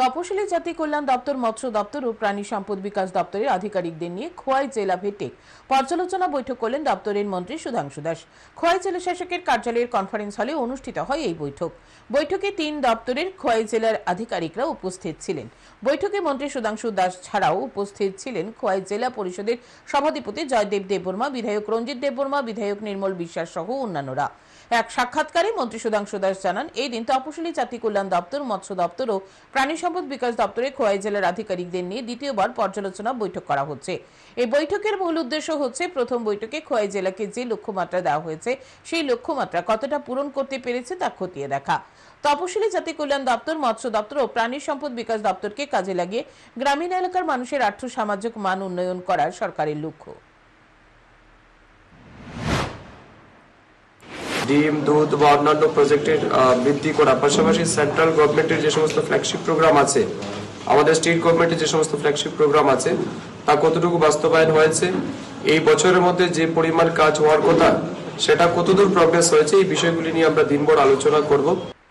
তপশিলি জাতি কল্যাণ দপ্তর, মৎস্য দপ্তর ও প্রাণী সম্পদ বিকাশ দপ্তরের আধিকারিকদের নিয়ে খোয়াই জেলা ভিত্তিক পর্যালোচনা বৈঠক করলেন দপ্তরের মন্ত্রী সুধাংশু দাস। খোয়াই জেলা শাসকের কার্যালয়ের কনফারেন্স হলে অনুষ্ঠিত হয় এই বৈঠক। বৈঠকে তিন দপ্তরের খোয়াই জেলার আধিকারিকরা উপস্থিত ছিলেন। বৈঠকে মন্ত্রী সুধাংশু দাস ছাড়াও উপস্থিত ছিলেন খোয়াই জেলা পরিষদের সভাধিপতি জয়দেব দেববর্মা, বিধায়ক রঞ্জিত দেববর্মা, বিধায়ক নির্মল বিশ্বাস সহ অন্যান্যরা। এক সাক্ষাৎকারে মন্ত্রী সুধাংশু দাস জানান এই দিন তপশিলি জাতি কল্যাণ দপ্তর, মৎস্য দপ্তর ও প্রাণী সম্পদ বিকাশ দপ্তরে খোয়াই জেলার আধিকারিকদের নিয়ে দ্বিতীয়বার পর্যালোচনা বৈঠক করা হচ্ছে। এই বৈঠকের মূল উদ্দেশ্য হচ্ছে প্রথম বৈঠকে খোয়াই জেলাকে যে লক্ষ্যমাত্রা দেওয়া হয়েছে, সেই লক্ষ্যমাত্রা কতটা পূরণ করতে পেরেছে তা খতিয়ে দেখা। তপশিলি জাতি কল্যাণ দপ্তর, মৎস্য দপ্তর ও প্রাণী সম্পদ বিকাশ দপ্তরকে কাজে লাগিয়ে গ্রামীণ এলাকার মানুষের আর্থ সামাজিক মান উন্নয়ন করার সরকারের লক্ষ্য। ডিম, দুধ বা অন্যান্য প্রজেক্টের বৃদ্ধি করা। পাশাপাশি সেন্ট্রাল গভর্নমেন্টের যে সমস্ত ফ্ল্যাগশিপ প্রোগ্রাম আছে, আমাদের স্টেট গভর্নমেন্টের যে সমস্ত ফ্ল্যাগশিপ প্রোগ্রাম আছে, তা কতটুকু বাস্তবায়ন হয়েছে, এই বছরের মধ্যে যে পরিমাণ কাজ হওয়ার কথা, সেটা কতদূর প্রগ্রেস হয়েছে, এই বিষয়গুলি নিয়ে আমরা দিনভর আলোচনা করব।